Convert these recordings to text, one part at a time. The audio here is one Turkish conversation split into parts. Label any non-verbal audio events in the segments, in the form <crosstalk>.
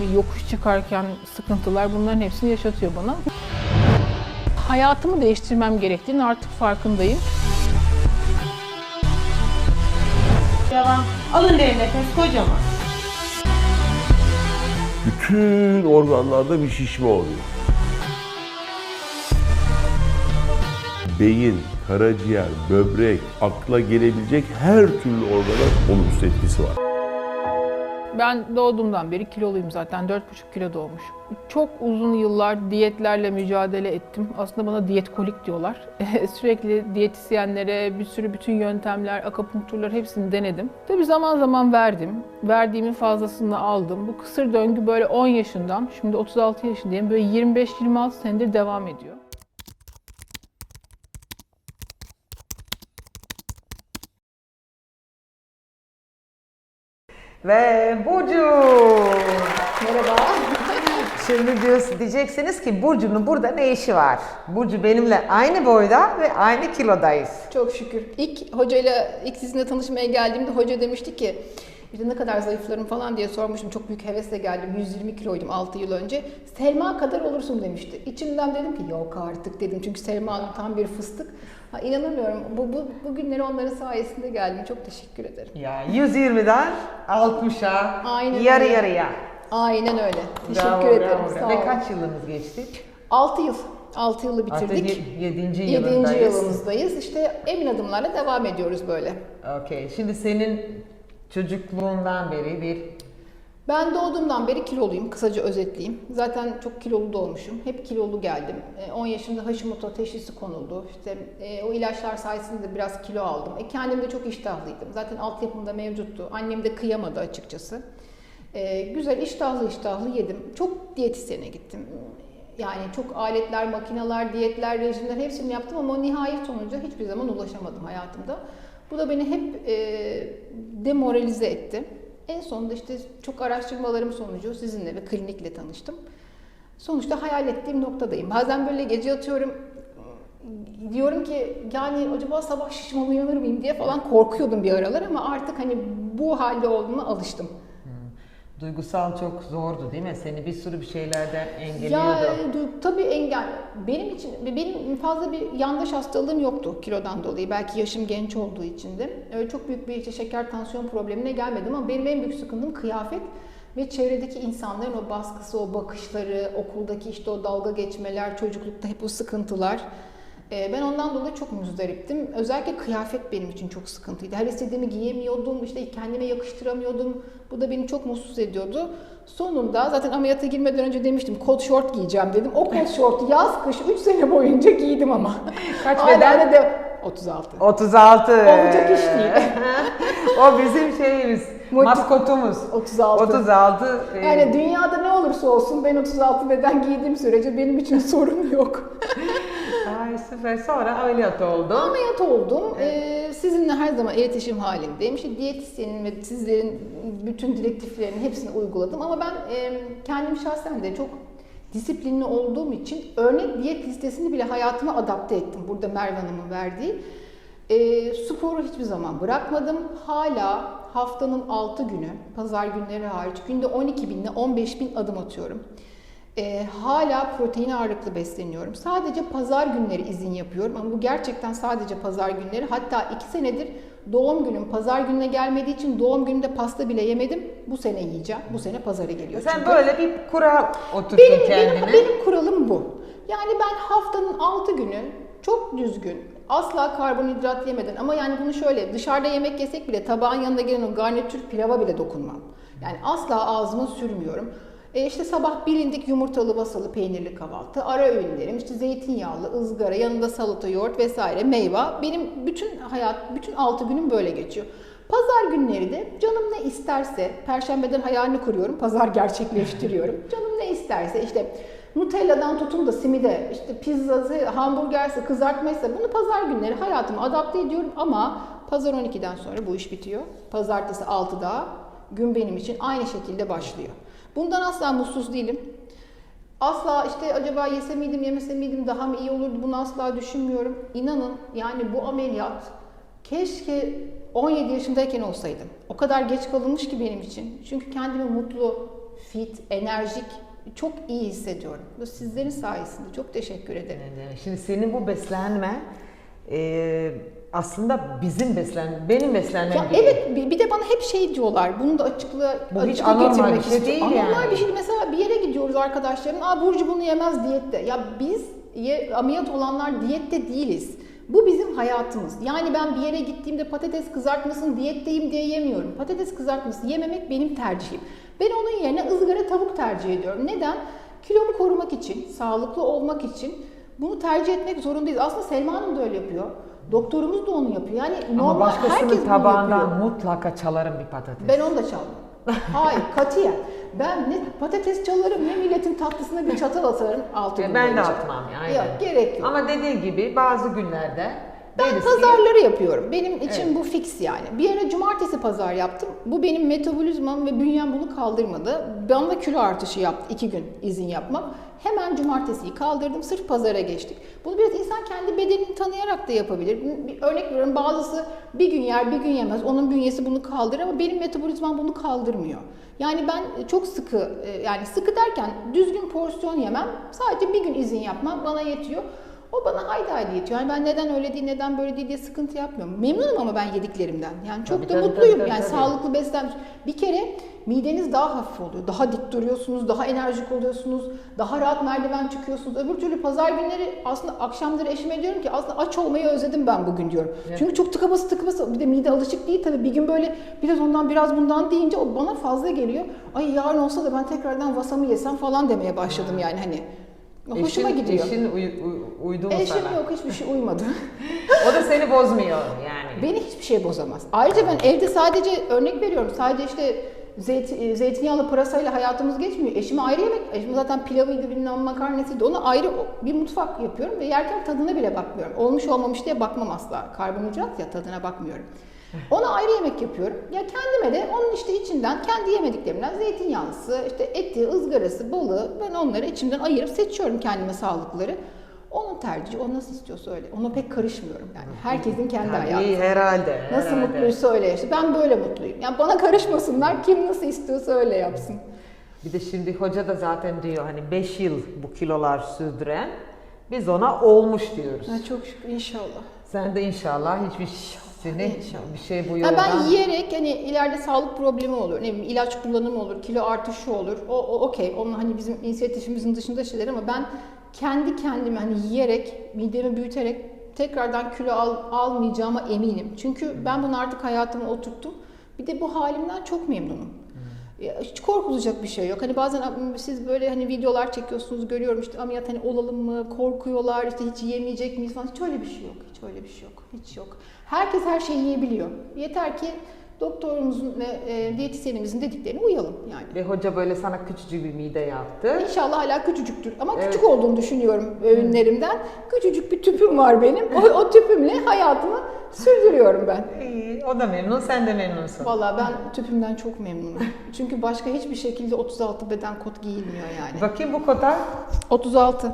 bir yokuş çıkarken sıkıntılar bunların hepsini yaşatıyor bana. Hayatımı değiştirmem gerektiğini artık farkındayım. Devam. Alın derin nefes kocaman. Bütün organlarda bir şişme oluyor. Beyin, karaciğer, böbrek, akla gelebilecek her türlü organa olumsuz etkisi var. Ben doğduğumdan beri kiloluyum zaten. 4,5 kilo doğmuşum. Çok uzun yıllar diyetlerle mücadele ettim. Aslında bana diyet kolik diyorlar. <laughs> Sürekli diyetisyenlere bir sürü bütün yöntemler, akupunkturlar hepsini denedim. Tabii zaman zaman verdim. Verdiğimin fazlasını aldım. Bu kısır döngü böyle 10 yaşından, şimdi 36 yaşındayım. Böyle 25-26 senedir devam ediyor. Ve Burcu. Merhaba. Şimdi diyorsun, diyeceksiniz ki Burcu'nun burada ne işi var? Burcu benimle aynı boyda ve aynı kilodayız. Çok şükür. İlk hocayla, ilk sizinle tanışmaya geldiğimde hoca demişti ki işte ne kadar zayıflarım falan diye sormuştum. Çok büyük hevesle geldim. 120 kiloydum 6 yıl önce. Selma kadar olursun demişti. İçimden dedim ki yok artık dedim. Çünkü Selma tam bir fıstık. Ha, inanamıyorum. Bu, bu, bugünlere onların sayesinde geldim. Çok teşekkür ederim. Ya 120'den 60'a Aynen yarı öyle. yarıya. Aynen öyle. Teşekkür Bravo, ederim. bravo. Sağ Ve kaç yılımız geçti? 6 yıl. 6 yılı bitirdik. 7. 7. yılındayız. yılımızdayız. İşte emin adımlarla devam ediyoruz böyle. Okey. Şimdi senin çocukluğundan beri bir Ben doğduğumdan beri kiloluyum. Kısaca özetleyeyim. Zaten çok kilolu doğmuşum. Hep kilolu geldim. E, 10 yaşında Hashimoto teşhisi konuldu. İşte e, o ilaçlar sayesinde de biraz kilo aldım. E, kendim de çok iştahlıydım. Zaten altyapımda mevcuttu. Annem de kıyamadı açıkçası. E, güzel iştahlı iştahlı yedim. Çok diyetisyene gittim. Yani çok aletler, makineler, diyetler, rejimler hepsini yaptım ama nihai sonuca hiçbir zaman ulaşamadım hayatımda. Bu da beni hep e, demoralize etti. En sonunda işte çok araştırmalarım sonucu sizinle ve klinikle tanıştım. Sonuçta hayal ettiğim noktadayım. Bazen böyle gece yatıyorum diyorum ki yani acaba sabah şişman uyanır mıyım diye falan korkuyordum bir aralar ama artık hani bu halde olduğuna alıştım. Duygusal çok zordu değil mi? Seni bir sürü bir şeylerden engelliyordu. Ya tabii engel. Benim için benim fazla bir yandaş hastalığım yoktu kilodan dolayı. Belki yaşım genç olduğu için de. Öyle çok büyük bir işte şeker tansiyon problemine gelmedim ama benim en büyük sıkıntım kıyafet ve çevredeki insanların o baskısı, o bakışları, okuldaki işte o dalga geçmeler, çocuklukta hep o sıkıntılar. Ee, Ben ondan dolayı çok müzdariptim. Özellikle kıyafet benim için çok sıkıntıydı. Her istediğimi giyemiyordum, işte kendime yakıştıramıyordum. Bu da beni çok mutsuz ediyordu. Sonunda zaten ameliyata girmeden önce demiştim kot şort giyeceğim dedim. O kot şortu yaz kış 3 sene boyunca giydim ama. <laughs> Kaç beden? de 36. 36. Olacak iş değil. <laughs> o bizim şeyimiz, maskotumuz. 36. 36. e, Yani dünyada ne olursa olsun ben 36 beden giydiğim sürece benim için <laughs> sorun yok. Ay süper. Sonra ameliyat oldu. Ameliyat oldum. Ee, sizinle her zaman iletişim halindeyim. İşte diyetisyenin ve sizlerin bütün direktiflerini hepsini uyguladım. Ama ben e, kendim şahsen de çok disiplinli olduğum için örnek diyet listesini bile hayatıma adapte ettim. Burada Merve Hanım'ın verdiği. E, sporu hiçbir zaman bırakmadım. Hala haftanın 6 günü, pazar günleri hariç günde 12 bin ile 15 bin adım atıyorum. Ee, hala protein ağırlıklı besleniyorum. Sadece pazar günleri izin yapıyorum ama bu gerçekten sadece pazar günleri. Hatta iki senedir doğum günüm pazar gününe gelmediği için doğum gününde pasta bile yemedim. Bu sene yiyeceğim. Bu sene pazara geliyor. Sen çünkü. böyle bir kural oturttun benim, kendine. benim, benim kuralım bu. Yani ben haftanın 6 günü çok düzgün, asla karbonhidrat yemeden ama yani bunu şöyle dışarıda yemek yesek bile tabağın yanında gelen o garnitür pilava bile dokunmam. Yani asla ağzıma sürmüyorum. E işte sabah bilindik yumurtalı, basalı, peynirli kahvaltı, ara öğünlerim, işte zeytinyağlı, ızgara, yanında salata, yoğurt vesaire, meyve. Benim bütün hayat, bütün 6 günüm böyle geçiyor. Pazar günleri de canım ne isterse, perşembeden hayalini kuruyorum, pazar <laughs> gerçekleştiriyorum. canım ne isterse işte Nutella'dan tutun da simide, işte pizzası, hamburgerse, kızartmaysa bunu pazar günleri hayatıma adapte ediyorum ama pazar 12'den sonra bu iş bitiyor. Pazartesi 6'da gün benim için aynı şekilde başlıyor. Bundan asla mutsuz değilim. Asla işte acaba yese miydim yemese miydim daha mı iyi olurdu bunu asla düşünmüyorum. İnanın yani bu ameliyat keşke 17 yaşındayken olsaydım. O kadar geç kalınmış ki benim için. Çünkü kendimi mutlu, fit, enerjik, çok iyi hissediyorum. Bu sizlerin sayesinde. Çok teşekkür ederim. Şimdi senin bu beslenme e, aslında bizim beslenme, benim beslenmem Ya evet bir de bana hep şey diyorlar. Bunu da açıklığa Bu hiç açıklık anormal getirmek bir şey istiyorum. değil Anormal yani. bir şey. Mesela bir yere gidiyoruz arkadaşlarım. Aa Burcu bunu yemez diyette. Ya biz ye, ameliyat olanlar diyette değiliz. Bu bizim hayatımız. Yani ben bir yere gittiğimde patates kızartmasını diyetteyim diye yemiyorum. Patates kızartması yememek benim tercihim. Ben onun yerine ızgara tavuk tercih ediyorum. Neden? Kilomu korumak için, sağlıklı olmak için bunu tercih etmek zorundayız. Aslında Selma Hanım da öyle yapıyor. Doktorumuz da onu yapıyor. Yani Ama normal başkasının herkes bunu tabağından mutlaka çalarım bir patates. Ben onu da çalmam. Hayır, katiyen. Ben ne patates çalarım ne milletin tatlısına bir çatal atarım altı E, gün ben de boyunca. atmam yani. Yok, gerek yok. Ama dediğin gibi bazı günlerde ben deriz ki- pazarları yapıyorum. Benim için Evet. bu fix yani. Bir ara cumartesi pazar yaptım. Bu benim metabolizmam ve bünyem bunu kaldırmadı. Bana kilo artışı yaptı iki gün izin yapmak. Hemen cumartesiyi kaldırdım. Sırf pazara geçtik. Bunu biraz insan kendi bedenini tanıyarak da yapabilir. Bir örnek veriyorum bazısı bir gün yer bir gün yemez. Onun bünyesi bunu kaldırır ama benim metabolizmam bunu kaldırmıyor. Yani ben çok sıkı e, yani sıkı derken düzgün porsiyon yemem. Sadece bir gün izin yapmam bana yetiyor. O bana haydi haydi yetiyor. Yani ben neden öyle değil, neden böyle değil diye sıkıntı yapmıyorum. Memnunum ama ben yediklerimden. Yani çok Tabii, da tabii, mutluyum. tabii, yani tabii. sağlıklı beslenmiş. Bir kere mideniz daha hafif oluyor. Daha dik duruyorsunuz, daha enerjik oluyorsunuz, daha rahat merdiven çıkıyorsunuz. Öbür türlü pazar günleri aslında akşamları eşime diyorum ki aslında aç olmayı özledim ben bugün diyorum. Çünkü çok tıka bası tıka bası bir de mide alışık değil tabii. Bir gün böyle biraz ondan biraz bundan deyince o bana fazla geliyor. Ay yarın olsa da ben tekrardan vasamı yesem falan demeye başladım yani hani. Hoşuma eşin, gidiyor. Eşin uy, uy- uydu mu Eşim sana? yok hiçbir şey uymadı. <laughs> O da seni bozmuyor yani. Beni hiçbir şey bozamaz. Ayrıca ben evde sadece örnek veriyorum. Sadece işte zeyt, zeytinyağlı pırasayla hayatımız geçmiyor. Eşime ayrı yemek. Eşim zaten pilavıydı bilmem makarnasıydı. Ona ayrı bir mutfak yapıyorum ve yerken tadına bile bakmıyorum. Olmuş olmamış diye bakmam asla. Karbonhidrat ya tadına bakmıyorum. Ona ayrı yemek yapıyorum. Ya kendime de onun işte içinden kendi yemediklerimden zeytinyağlısı, işte eti, ızgarası, balığı ben onları içimden ayırıp seçiyorum kendime sağlıkları. Onun tercihi, o nasıl istiyorsa öyle. Ona pek karışmıyorum yani. Herkesin kendi hayatı. Tabii herhalde. Nasıl herhalde. mutluysa öyle yaşa. Ben böyle mutluyum. Yani bana karışmasınlar. Kim nasıl istiyorsa öyle yapsın. Bir de şimdi hoca da zaten diyor hani 5 yıl bu kilolar sürdüren biz ona olmuş diyoruz. Ha, çok şükür inşallah. Sen de inşallah hiçbir seni İnşallah. bir şey bu Ya yoldan. ben yiyerek hani ileride sağlık problemi olur, ne bileyim ilaç kullanımı olur, kilo artışı olur. O, o okey. Onun hani bizim inisiyatifimizin dışında şeyler ama ben kendi kendime hani yiyerek, midemi büyüterek tekrardan kilo al, almayacağıma eminim. Çünkü ben bunu artık hayatıma oturttum. Bir de bu halimden çok memnunum. Ya hiç korkulacak bir şey yok. Hani bazen siz böyle hani videolar çekiyorsunuz görüyorum işte ameliyat hani olalım mı korkuyorlar işte hiç yemeyecek miyiz falan. Hiç öyle bir şey yok. Hiç öyle bir şey yok. Hiç yok. Herkes her şeyi yiyebiliyor. Yeter ki doktorumuzun ve e, diyetisyenimizin dediklerine uyalım yani. Ve hoca böyle sana küçücük bir mide yaptı. İnşallah hala küçücüktür ama Evet. küçük olduğunu düşünüyorum öğünlerimden. Küçücük bir tüpüm var benim. O, o tüpümle hayatımı sürdürüyorum ben. İyi, o da memnun, sen de memnunsun. Vallahi ben tüpümden çok memnunum. Çünkü başka hiçbir şekilde 36 beden kot giyilmiyor yani. Bakayım bu kadar. 36.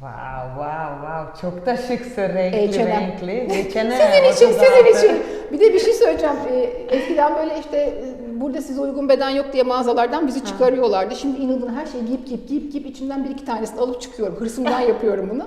Wow, wow, wow. Çok da şıksın, renkli, H&M. renkli. H&M, Sizin için, 36. sizin için. Bir de bir şey söyleyeceğim. Ee, eskiden böyle işte e, burada size uygun beden yok diye mağazalardan bizi çıkarıyorlardı. Şimdi inadına her şeyi giyip giyip giyip giyip içinden bir iki tanesini alıp çıkıyorum. Hırsımdan <laughs> yapıyorum bunu.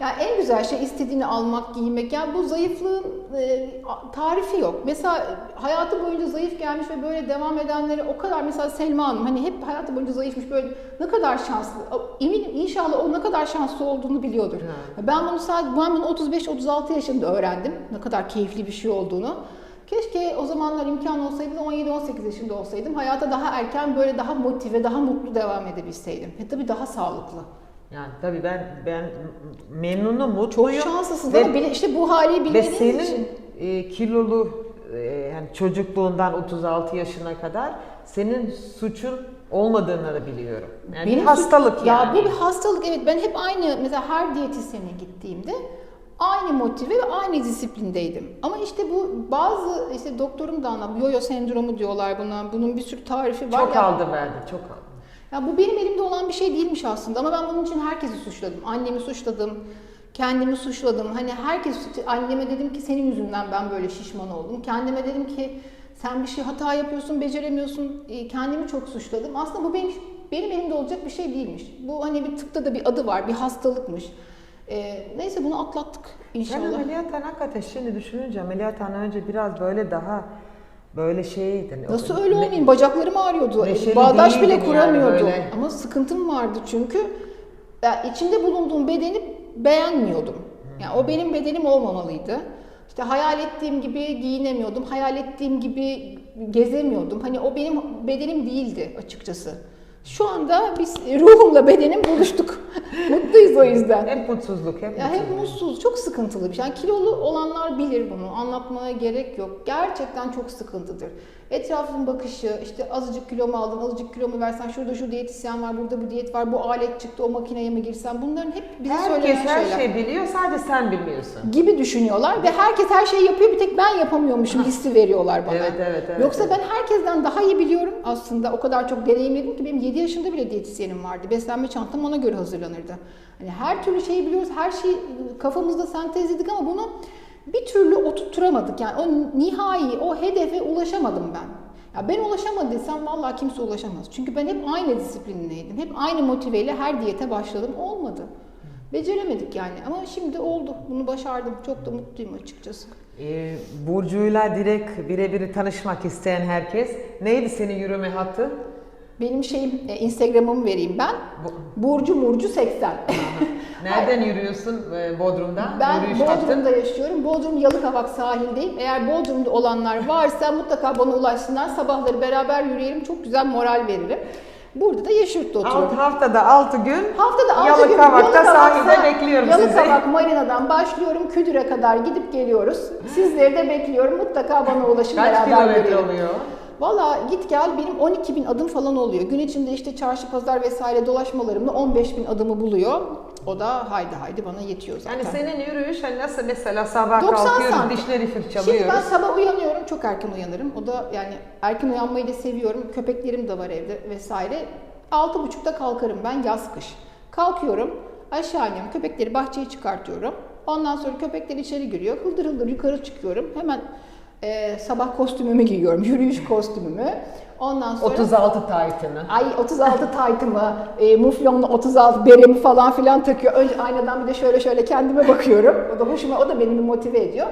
Yani en güzel şey istediğini almak, giymek. Yani bu zayıflığın e, tarifi yok. Mesela hayatı boyunca zayıf gelmiş ve böyle devam edenleri o kadar mesela Selma Hanım hani hep hayatı boyunca zayıfmış böyle ne kadar şanslı. Eminim inşallah o ne kadar şanslı olduğunu biliyordur. Ben bunu sadece ben bunu 35-36 yaşında öğrendim. Ne kadar keyifli bir şey olduğunu. Keşke o zamanlar imkan olsaydı da 17-18 yaşında olsaydım. Hayata daha erken böyle daha motive, daha mutlu devam edebilseydim. Ve tabii daha sağlıklı. Yani tabii ben ben memnunum, Çok mutluyum. şanslısınız Ve- ama bile, işte bu hali Ve bilmediğiniz senin için. e, kilolu e, yani çocukluğundan 36 yaşına kadar senin suçun olmadığını da biliyorum. Yani bir Benim hastalık suç- yani. Ya bu bir hastalık evet. Ben hep aynı mesela her diyetisyene gittiğimde aynı motive ve aynı disiplindeydim. Ama işte bu bazı işte doktorum da anlatıyor. Yo-yo sendromu diyorlar buna. Bunun bir sürü tarifi var. çok ya. aldı verdi, çok aldı. Ya bu benim elimde olan bir şey değilmiş aslında ama ben bunun için herkesi suçladım. Annemi suçladım, kendimi suçladım. Hani herkes anneme dedim ki senin yüzünden ben böyle şişman oldum. Kendime dedim ki Sen bir şey hata yapıyorsun, beceremiyorsun. E, kendimi çok suçladım. Aslında bu benim benim elimde olacak bir şey değilmiş. Bu hani bir tıpta da bir adı var, bir hastalıkmış. E, neyse bunu atlattık Ben inşallah. ameliyattan hakikaten şimdi düşününce ameliyattan önce biraz böyle daha böyle şeydi. Nasıl öyle olmayayım? Bacaklarım ağrıyordu. Bağdaş bile yani kuramıyordum. böyle. Ama sıkıntım vardı çünkü ya içinde bulunduğum bedeni beğenmiyordum. Yani o benim bedenim olmamalıydı. İşte hayal ettiğim gibi giyinemiyordum. Hayal ettiğim gibi gezemiyordum. Hani o benim bedenim değildi açıkçası. Şu anda biz ruhumla bedenim buluştuk. <laughs> Mutluyuz o yüzden. Hep mutsuzluk, hep Ya hep mutsuzluk. mutsuz, çok sıkıntılı bir şey. Yani kilolu olanlar bilir bunu, anlatmaya gerek yok. Gerçekten çok sıkıntıdır. Etrafın bakışı, işte azıcık kilo mu aldın, azıcık kilo mu versen, şurada şu diyetisyen var, burada bu diyet var, bu alet çıktı, o makineye mi girsen, bunların hep bize Herkes söylenen her şeyler. şey biliyor, sadece sen bilmiyorsun. Gibi düşünüyorlar ve herkes her şeyi yapıyor, bir tek ben yapamıyormuşum hissi veriyorlar bana. Evet, evet, evet, Yoksa evet. ben herkesten daha iyi biliyorum aslında. O kadar çok deneyimledim ki benim 7 yaşında bile diyetisyenim vardı. Beslenme çantam ona göre hazırlanırdı. Hani her türlü şeyi biliyoruz, her şeyi kafamızda sentezledik ama bunu bir türlü oturtturamadık. Yani o nihai, o hedefe ulaşamadım ben. Ya ben ulaşamadıysam vallahi kimse ulaşamaz. Çünkü ben hep aynı disiplinleydim. Hep aynı motiveyle her diyete başladım. Olmadı. Beceremedik yani ama şimdi oldu. Bunu başardım. Çok da mutluyum açıkçası. Ee, Burcu'yla direkt birebir tanışmak isteyen herkes. Neydi senin yürüme hattı? Benim şeyim, e, Instagram'ımı vereyim ben. Bu- Burcu Murcu 80. Nereden yürüyorsun e, Bodrum'da? Ben Yürüyüş hattın? Bodrum'da yaşıyorum. Bodrum Yalıkavak sahildeyim. Eğer Bodrum'da olanlar varsa mutlaka bana ulaşsınlar. Sabahları beraber yürüyelim. Çok güzel moral veririm. Burada da Yeşilurt'ta Alt oturuyorum. haftada 6 gün Haftada 6 gün Yalıkavak'ta Yalıkavak sahilde sah- bekliyorum sizi. Yalıkavak Marina'dan başlıyorum. Küdür'e kadar gidip geliyoruz. Sizleri de bekliyorum. Mutlaka bana ulaşın. Kaç beraber kilometre yürüyelim. oluyor? Valla git gel benim 12 bin adım falan oluyor. Gün içinde işte çarşı pazar vesaire dolaşmalarımda 15 bin adımı buluyor. O da haydi haydi bana yetiyor zaten. Yani senin yürüyüş hani nasıl mesela sabah 90 kalkıyoruz, santim. dişleri Şimdi fırçalıyoruz. ben sabah uyanıyorum, çok erken uyanırım. O da yani erken uyanmayı da seviyorum. Köpeklerim de var evde vesaire. 6.30'da kalkarım ben yaz kış. Kalkıyorum, aşağı iniyorum, köpekleri bahçeye çıkartıyorum. Ondan sonra köpekler içeri giriyor. Hıldır hıldır yukarı çıkıyorum. Hemen e, sabah kostümümü giyiyorum, <laughs> yürüyüş kostümümü. Ondan sonra... 36 taytını. Ay 36 taytımı, e, muflonlu 36 beremi falan filan takıyor. Önce aynadan bir de şöyle şöyle kendime bakıyorum. O da hoşuma, o da beni motive ediyor.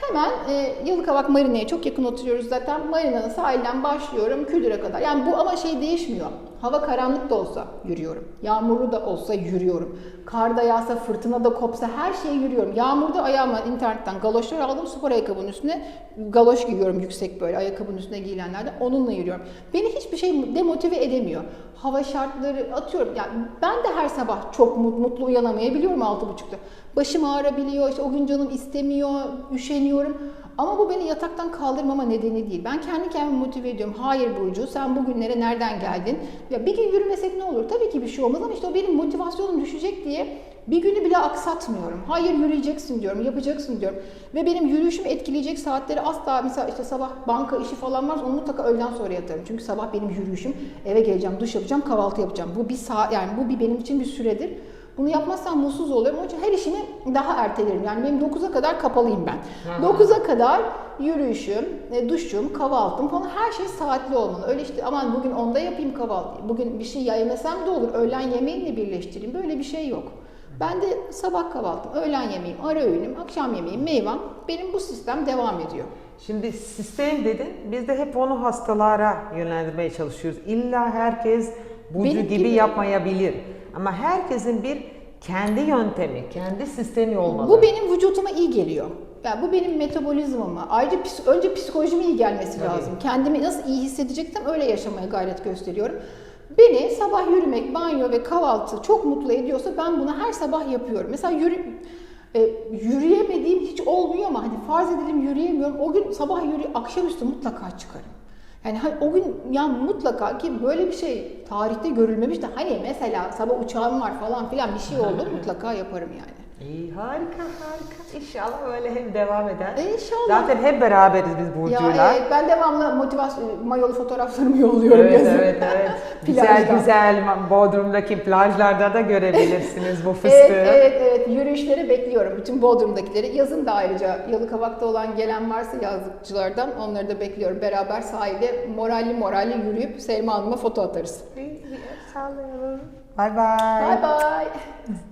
Hemen e, Yalıkavak Marina'ya çok yakın oturuyoruz zaten. Marina'nın sahilden başlıyorum Küldür'e kadar. Yani bu ama şey değişmiyor. Hava karanlık da olsa yürüyorum. Yağmurlu da olsa yürüyorum. Kar da yağsa, fırtına da kopsa her şeyi yürüyorum. Yağmurda ayağıma internetten galoşlar aldım. Spor ayakkabının üstüne galoş giyiyorum yüksek böyle ayakkabının üstüne giyilenlerden. Onunla yürüyorum. Beni hiçbir şey demotive edemiyor. Hava şartları atıyorum. Yani ben de her sabah çok mut- mutlu uyanamayabiliyorum 6.30'da. Başım ağrabiliyor, işte o gün canım istemiyor, üşeniyorum. Ama bu beni yataktan kaldırmama nedeni değil. Ben kendi kendimi motive ediyorum. Hayır Burcu sen bugünlere nereden geldin? Ya bir gün yürümesek ne olur? Tabii ki bir şey olmaz ama işte o benim motivasyonum düşecek diye bir günü bile aksatmıyorum. Hayır yürüyeceksin diyorum, yapacaksın diyorum. Ve benim yürüyüşümü etkileyecek saatleri asla mesela işte sabah banka işi falan varsa onu mutlaka öğleden sonra yatarım. Çünkü sabah benim yürüyüşüm eve geleceğim, duş yapacağım, kahvaltı yapacağım. Bu bir saat yani bu bir benim için bir süredir. Bunu yapmazsam mutsuz oluyorum. Onun için her işimi daha ertelerim. Yani benim 9'a kadar kapalıyım ben. 9'a kadar yürüyüşüm, e, duşum, kahvaltım falan her şey saatli olmalı. Öyle işte aman bugün 10'da yapayım kahvaltıyı. Bugün bir şey yemesem de olur. Öğlen yemeğimle birleştireyim. Böyle bir şey yok. Ben de sabah kahvaltım, öğlen yemeğim, ara öğünüm, akşam yemeğim, meyvem. Benim bu sistem devam ediyor. Şimdi sistem dedin, biz de hep onu hastalara yönlendirmeye çalışıyoruz. İlla herkes Burcu gibi, gibi. yapmayabilir. Ama herkesin bir kendi yöntemi, kendi sistemi olmalı. Bu benim vücutuma iyi geliyor. Yani bu benim metabolizmama. Ayrıca önce psikolojime iyi gelmesi Tabii. lazım. Kendimi nasıl iyi hissedeceksem öyle yaşamaya gayret gösteriyorum. Beni sabah yürümek, banyo ve kahvaltı çok mutlu ediyorsa ben bunu her sabah yapıyorum. Mesela yürü, e, yürüyemediğim hiç olmuyor ama hani farz edelim yürüyemiyorum. O gün sabah yürü, akşamüstü mutlaka çıkarım. Yani o gün ya mutlaka ki böyle bir şey tarihte görülmemiş de hani mesela sabah uçağım var falan filan bir şey oldu <laughs> mutlaka yaparım yani. İyi harika harika. İnşallah öyle hep devam eder. İnşallah. Zaten hep beraberiz biz Ya Burcu'yla. evet, ben devamlı motivasyon mayolu fotoğraflarımı yolluyorum Evet yazın. evet evet. <laughs> güzel güzel Bodrum'daki plajlarda da görebilirsiniz bu fıstığı. Evet, evet, evet. Yürüyüşleri bekliyorum. Bütün Bodrum'dakileri. Yazın da ayrıca Yalıkavak'ta olan gelen varsa yazlıkçılardan onları da bekliyorum. Beraber sahilde moralli moralli yürüyüp Selma Hanım'a foto atarız. İyi, Sallayalım. Bye bye. Bye bye.